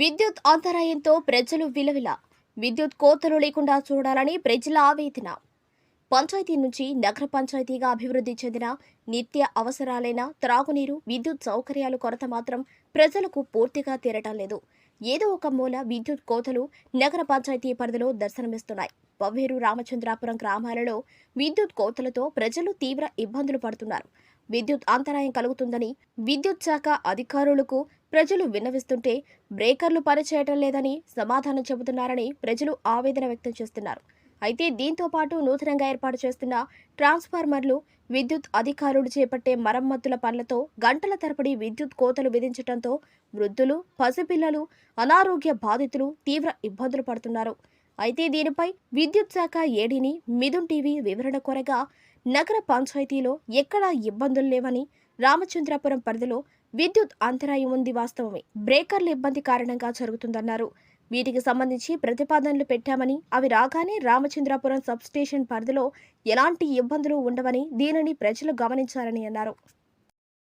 విద్యుత్ అంతరాయంతో ప్రజలు విలవిల. విద్యుత్ కోతలు లేకుండా చూడాలని ప్రజల ఆవేదన. పంచాయతీ నుంచి నగర పంచాయతీగా అభివృద్ధి చెందిన నిత్య అవసరాలైన త్రాగునీరు విద్యుత్ సౌకర్యాలు కొరత మాత్రం ప్రజలకు పూర్తిగా తీరటం లేదు. ఏదో ఒక మూల విద్యుత్ కోతలు నగర పంచాయతీ పరిధిలో దర్శనమిస్తున్నాయి. పవ్వేరు రామచంద్రాపురం గ్రామాలలో విద్యుత్ కోతలతో ప్రజలు తీవ్ర ఇబ్బందులు పడుతున్నారు. విద్యుత్ అంతరాయం కలుగుతుందని విద్యుత్ శాఖ అధికారులకు ప్రజలు విన్నవిస్తుంటే బ్రేకర్లు పనిచేయటం లేదని సమాధానం చెబుతున్నారని ప్రజలు ఆవేదన వ్యక్తం చేస్తున్నారు. అయితే దీంతో పాటు నూతనంగా ఏర్పాటు చేస్తున్న ట్రాన్స్ఫార్మర్లు విద్యుత్ అధికారులు చేపట్టే మరమ్మతుల పనులతో గంటల తరబడి విద్యుత్ కోతలు విధించడంతో వృద్ధులు పసిపిల్లలు అనారోగ్య బాధితులు తీవ్ర ఇబ్బందులు పడుతున్నారు. అయితే దీనిపై విద్యుత్ శాఖ ఏడీని మిథున్ టీవీ వివరణ కోరగా నగర పంచాయతీలో ఎక్కడా ఇబ్బందులు లేవని రామచంద్రాపురం పరిధిలో విద్యుత్ అంతరాయం ఉంది వాస్తవమే. బ్రేకర్ల ఇబ్బంది కారణంగా జరుగుతుందన్నారు. వీటికి సంబంధించి ప్రతిపాదనలు పెట్టామని అవి రాగానే రామచంద్రాపురం సబ్స్టేషన్ పరిధిలో ఎలాంటి ఇబ్బందులు ఉండవని దీనిని ప్రజలు గమనించాలని అన్నారు.